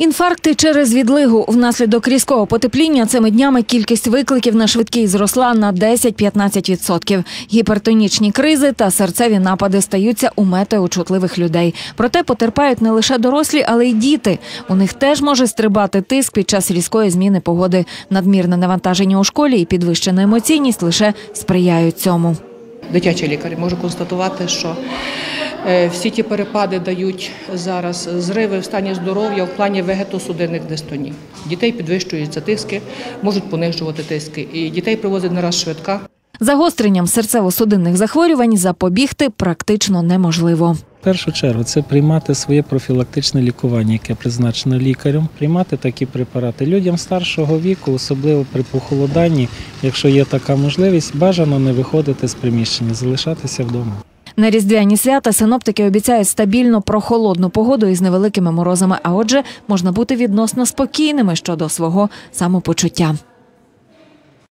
Інфаркти через відлигу внаслідок різкого потепління цими днями кількість викликів на швидкій зросла на 10-15%. Гіпертонічні кризи та серцеві напади стаються у метеочутливих людей. Проте потерпають не лише дорослі, але й діти. У них теж може стрибати тиск під час різкої зміни погоди. Надмірне навантаження у школі і підвищена емоційність лише сприяють цьому. Дитячий лікар можу констатувати, що е, всі ті перепади дають зараз зриви в стані здоров'я в плані вегетосудинних дистоній. Дітей підвищуються тиски, можуть понижувати тиски. І дітей привозять не раз швидка. Загостренням серцево-судинних захворювань запобігти практично неможливо. Першу чергу це приймати своє профілактичне лікування, яке призначено лікарем, приймати такі препарати. Людям старшого віку, особливо при похолоданні, якщо є така можливість, бажано не виходити з приміщення, залишатися вдома. На різдвяні свята синоптики обіцяють стабільно прохолодну погоду із невеликими морозами. А отже, можна бути відносно спокійними щодо свого самопочуття.